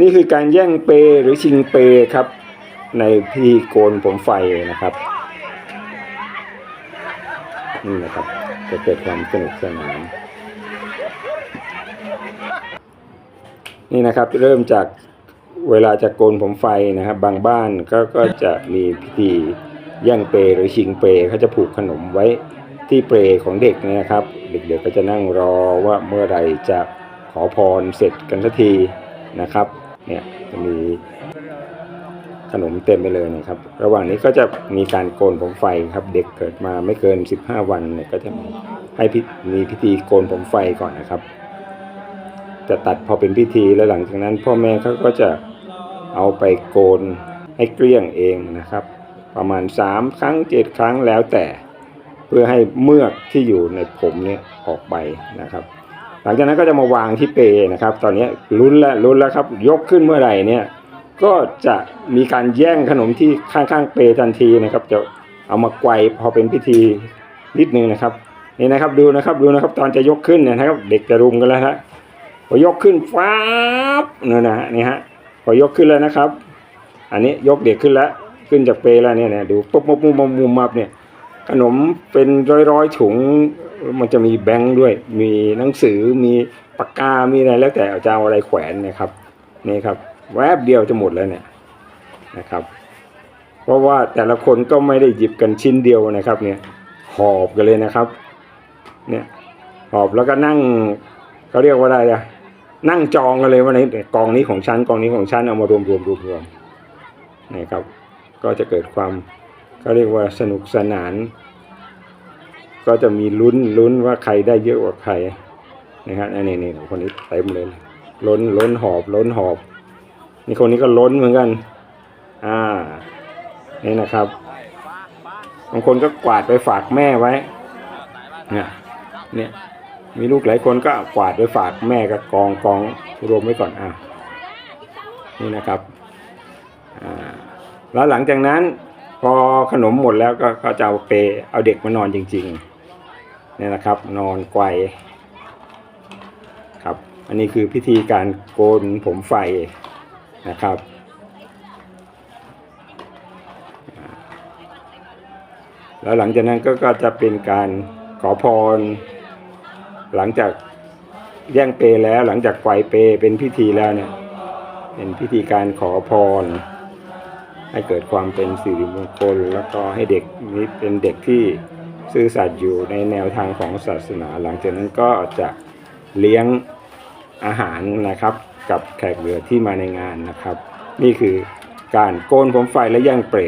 นี่คือการแย่งเปหรือชิงเปครับ ในพิธีโกนผมไฟนะครับนี่นะครับ จะเกิดความสนุกสนานนี่นะครับ เริ่มจากเวลาจะโกนผมไฟนะครับ บางบ้านก็ก็จะมีพิธีแย่งเปรหรือชิงเปรเขาจะผูกขนมไว้ที่เปรของเด็กนะครับ เด็กๆก็จะนั่งรอว่าเมื่อไหรจะขอพรเสร็จกันสักทีนะครับ เนี่ยจะมีขนมเต็มไปเลยนะครับ ระหว่างนี้ก็จะมีการโกนผมไฟครับ เด็กเกิดมาไม่เกิน 15 วันเนี่ยก็จะมีให้พิมีพิธีโกนผมไฟก่อนนะครับ จะตัดพอเป็นพิธีแล้วหลังจากนั้น พ่อแม่เขาก็จะเอาไปโกนให้เกลี้ยงเองนะครับ ประมาณ 3 ครั้ง 7 ครั้งแล้วแต่ เพื่อให้เมือกที่อยู่ในผมเนี่ยออกไปนะครับ ลังจากนั้นก็จะมาวางที่เปนะครับ ตอนนี้ลุ้นแล้วลุ้นแล้วครับ ยกขึ้นเมื่อไหร่เนี่ย ก็จะมีการแย่งขนมที่ข้างๆเปทันทีนะครับ จะเอามาไกวพอเป็นพิธีนิดนึงนะครับนี่นะครับดูนะครับดูนะครับ ตอนจะยกขึ้นเนยนะครับ เด็กจะรุมกันแล้วฮะพอยกขึ้นฟ้าบนั่นนะฮะนี่ฮะพอยกขึ้นแล้วนะครับ อันนี้ยกเด็กขึ้นแล้วขึ้นจากเปแล้วเนี่ยดูปุ๊บปุ๊บปุ๊บปุ๊บปุ๊บปุ๊บเนี่ยขนมเป็นร้อยๆถุง มันจะมีแบงค์ด้วย มีหนังสือมีปากกา มีอะไรแล้วแต่จะเอาอะไรแขวนนะครับนี่ครับ แวบเดียวจะหมดแล้วเนี่ยนะครับ เพราะว่าแต่ละคนก็ไม่ได้หยิบกันชิ้นเดียวนะครับ เนี่ยหอบกันเลยนะครับ เนี่ยหอบแล้วก็นั่งเขาเรียกว่าอะไรอะนั่งจองกันเลยว่าในกองนี้ของฉันกองนี้ของฉันเอามารวมรวมรวมรวมนี่ครับ ก็จะเกิดความเขาเรียกว่าสนุกสนาน ก็จะมีลุ้นลุ้นว่าใครได้เยอะกว่าใครนะครับอันนี้นี่คนนี้เต็มเลย ล้นล้นหอบล้นหอบ นี่คนนี้ก็ล้นเหมือนกัน อ่า นี่นะครับ บางคนก็กวาดไปฝากแม่ไว้ เนี่ย เนี่ย มีลูกหลายคนก็กวาดไปฝากแม่กับกองกองรวมไว้ก่อน อ่านี่นะครับ อ่า แล้วหลังจากนั้นพอขนมหมดแล้วก็ก็จะเอาเปเอาเด็กมานอนจริง ๆ เนี่ยนะครับ นอนไกวครับ อันนี้คือพิธีการโกนผมไฟนะครับแล้วหลังจากนั้นก็ก็จะเป็นการขอพร หลังจากแย่งเปแล้วหลังจากไกวเปเป็นพิธีแล้วเนี่ยเป็นพิธีการขอพร ให้เกิดความเป็นสิริมงคล แล้วก็ให้เด็กนี้เป็นเด็กที่ ซื่อสัตย์อยู่ในแนวทางของศาสนา หลังจากนั้นก็จะเลี้ยงอาหารนะครับ กับแขกเหลือที่มาในงานนะครับ นี่คือการโกนผมไฟและย่างเปร